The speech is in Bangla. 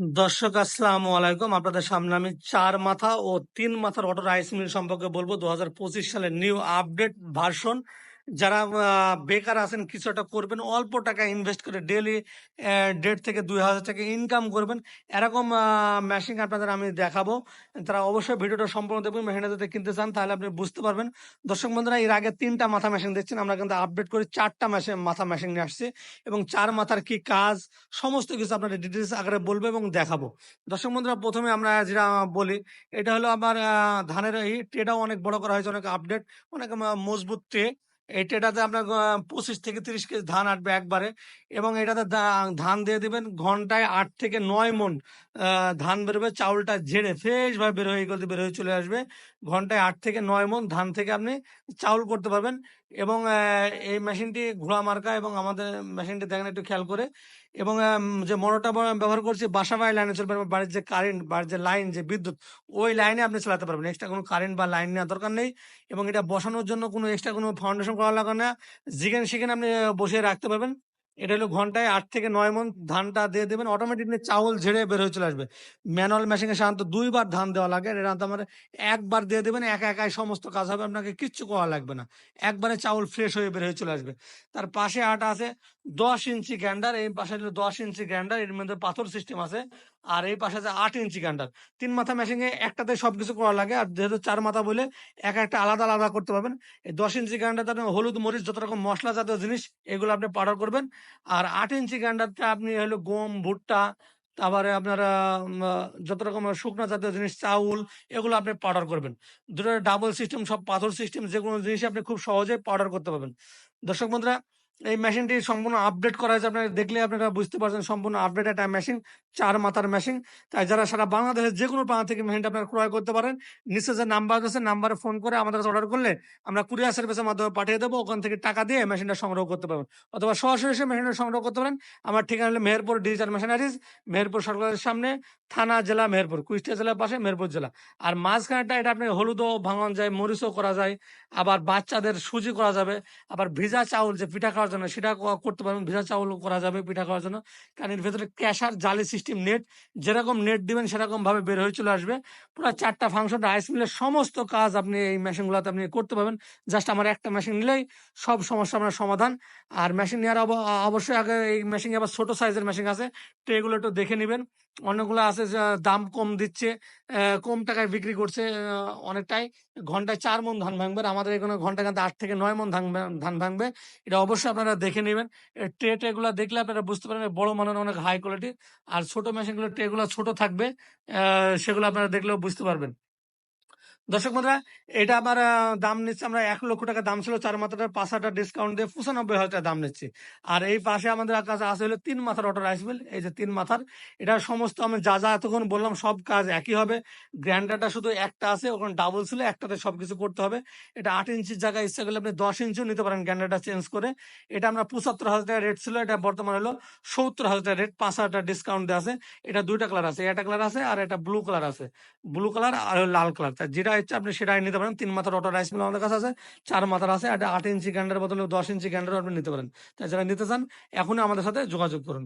দর্শক, আসসালাম আলাইকুম। আপনাদের সামনে আমি চার মাথা ও তিন মাথার অটো রাইস মিল সম্পর্কে বলব। দু হাজার পঁচিশ সালের নিউ আপডেট ভার্সন যারা বেকার আছেন কিছু একটা করবেন, অল্প টাকা ইনভেস্ট করে ডেলি দেড় থেকে দুই হাজার টাকা ইনকাম করবেন। এরকম মেশিন আপনাদের আমি দেখাবো। তারা অবশ্যই ভিডিওটা সম্পূর্ণ দেখবেন মেশিনটা যদি কিনতে চান তাহলে আপনি বুঝতে পারবেন। দর্শক বন্ধুরা, এর আগে তিনটা মাথা মেশিন দেখছেন, আমরা কিন্তু আপডেট করে চারটা মেশিন মাথা মেশিন নিয়ে আসছি এবং চার মাথার কি কাজ, সমস্ত কিছু আপনাদের ডিটেলস আকারে বলব এবং দেখাবো। দর্শক বন্ধুরা, প্রথমে আমরা যেটা বলি, এটা হলো আমার ধানের এই ট্রেটাও অনেক বড় করা হয়েছে, অনেক আপডেট অনেক মজবুত ট্রে এই ট্রেটাতে আপনার পঁচিশ থেকে তিরিশ কেজি ধান আটবে একবারে এবং এটাতে ধান দিয়ে দিবেন ঘন্টায় আট থেকে নয় মন ধান বেরোবে, চাউলটা ঝেড়ে ফ্রেশ ভাবে বের হয়ে গেলে বের হয়ে চলে আসবে। ঘন্টায় আট থেকে নয় মন ধান থেকে আপনি চাউল করতে পারবেন এবং এই মেশিনটি ঘোড়া মার্কা এবং আমাদের মেশিনটি দেখেন একটু খেয়াল করে এবং যে মোটরটা ব্যবহার করছি বাসা বাড়ি লাইনে চলবে বাড়ির যে কারেন্ট বাড়ির যে লাইন যে বিদ্যুৎ, ওই লাইনে আপনি চালাতে পারবেন। এক্সট্রা কোনো কারেন্ট বা লাইন নেওয়ার দরকার নেই এবং এটা বসানোর জন্য কোনো এক্সট্রা কোনো ফাউন্ডেশন করা লাগে না। যেখানে সেখানে আপনি বসিয়ে রাখতে পারবেন। এটা হলো ঘন্টায় আট থেকে নয় মন ধানটা দিয়ে দেবেন। অটোমেটিকলি চাউল ঝেড়ে বের হয়ে চলে আসবে। ম্যানুয়াল মেশিনে সাধারণত দুইবার ধান দেওয়া লাগে। এটা আমার একবার দিয়ে দেবেন, একা একাই সমস্ত কাজ হবে, আপনাকে কিচ্ছু করা লাগবে না। একবারে চাউল ফ্রেশ হয়ে বের হয়ে চলে আসবে। তার পাশে আটা আছে, দশ ইঞ্চি গ্যান্ডার এই পাশে হলো দশ ইঞ্চি গ্যান্ডার এর মধ্যে পাথর সিস্টেম আছে। আর এই পাশে আছে আট ইঞ্চি গ্যান্ডার তিন মাথা মেশিনে একটাতে সবকিছু করা লাগে। আর যেহেতু চার মাথা বলে এক একটা আলাদা আলাদা করতে পারবেন। এই দশ ইঞ্চি আপনি হলুদ, মরিচ যত রকম মশলা জাতীয় জিনিস, এগুলো আপনি পাউডার করবেন। আর আট ইঞ্চি গ্যান্ডারটা আপনি হলো গম, ভুট্টা, তারপরে আপনারা যত রকম শুকনো জাতীয় জিনিস, চাউল, এগুলো আপনি পাউডার করবেন। দুটো ডাবল সিস্টেম সব পাথর সিস্টেম যে কোনো জিনিস আপনি খুব সহজে পাউডার করতে পারবেন। দর্শক বন্ধুরা এই মেশিনটি সম্পূর্ণ আপডেট করা হয়েছে। আপনারা দেখলে আপনারা বুঝতে পারছেন, সম্পূর্ণ আপডেট একটা মেশিন চার মাথার মেশিন তাই যারা সারা বাংলাদেশের যে কোনো প্রান্ত থেকে মেশিনটা আপনারা ক্রয় করতে পারেন নিচে যে নাম্বার আছে নাম্বারে ফোন করে আমাদের কাছে অর্ডার করলে আমরা কুরিয়ার সার্ভিসের মাধ্যমে পাঠিয়ে দেবো। ওখান থেকে টাকা দিয়ে মেশিনটা সংগ্রহ করতে পারবেন। অথবা সরাসরি এসে মেশিনটা সংগ্রহ করতে পারেন। আমার ঠিকানা হলো মেহেরপুর ডিজিটাল মেশিনারিজ মেহেরপুর সরকারের সামনে, থানা জেলা মেহেরপুর, কুষ্টিয়া জেলার পাশে মেহেরপুর জেলা। আর মাঝখানেটা এটা আপনি হলুদও ভাঙন যায়, মরিচও করা যায়। আবার বাচ্চাদের সুজি করা যাবে। আবার ভিজা চাউল যে পিঠা খাওয়ার জন্য, সেটা করতে পারবেন, ভিজা চাউল করা যাবে, পিঠা করার জন্য। কারণ এর ভেতরে ক্যাশার, জালি সিস্টেম, নেট, যেরকম নেট দিবেন সেরকম ভাবে বের হয়ে চলে আসবে। পুরো চারটা ফাংশন রাইস মিলের সমস্ত কাজ আপনি এই মেশিনগুলোতে আপনি করতে পারবেন। জাস্ট আমার একটা মেশিন নিলেই সব সমস্যা আপনার সমাধান। আর মেশিন নেওয়ার অবশ্যই আগে এই মেশিন আবার ছোট সাইজের মেশিন আছে। তো এগুলো একটু দেখে নেবেন। অনেকগুলো আছে দাম কম দিচ্ছে কম টাকায় বিক্রি করছে অনেকটাই। ঘন্টায় চার মন ধান ভাঙবে। আমাদের এখানে ঘণ্টা কিন্তু আট থেকে নয় মন ধান ধান ভাঙবে। এটা অবশ্যই আপনারা দেখে নেবেন। ট্রে ট্রেগুলো দেখলে আপনারা বুঝতে পারবেন বড় মানের অনেক হাই কোয়ালিটি আর ছোট মেশিনগুলো ট্রেগুলো ছোট থাকবে সেগুলো আপনারা দেখলেও বুঝতে পারবেন। দর্শক বন্ধুরা এটা আহ, দাম নিচ্ছে আমরা এক লক্ষ টাকা দাম ছিল চার মাথাটার পাঁচ হাজার ডিসকাউন্ট দিয়ে পঁচানব্বই হাজার টাকা দাম নিচ্ছি। আর এই পাশে আমাদের কাছে আছে হলো তিন মাথার অটো রাইস মিল এই যে তিন মাথার এটা সমস্ত আমি যা যা এতক্ষণ বললাম সব কাজ একই হবে। গ্র্যান্ডারটা শুধু একটা আছে ওখানে ডাবল ছিল একটাতে সব কিছু করতে হবে। এটা আট ইঞ্চির জায়গায় ইচ্ছা করলে আপনি দশ ইঞ্চিও নিতে পারেন গ্র্যান্ডারটা চেঞ্জ করে। এটা আমরা পঁচাত্তর হাজার টাকা রেট ছিল এটা বর্তমানে হলো সত্তর হাজার টাকা রেট পাঁচ হাজার টাকা ডিসকাউন্ট দেওয়া আছে। এটা দুইটা কালার আছে একটা কালার আছে আর একটা ব্লু কালার আছে। ব্লু কালার আর লাল কালার যেটা আপনি সেটাই নিতে পারেন। তিন মাথার অটো রাইস মিল আমাদের কাছে আছে, চার মাথার আছে একটা আট ইঞ্চি গ্যান্ডার বদলে দশ ইঞ্চি গ্যান্ডার আপনি নিতে পারেন। তাই যারা নিতে চান, এখনই আমাদের সাথে যোগাযোগ করুন।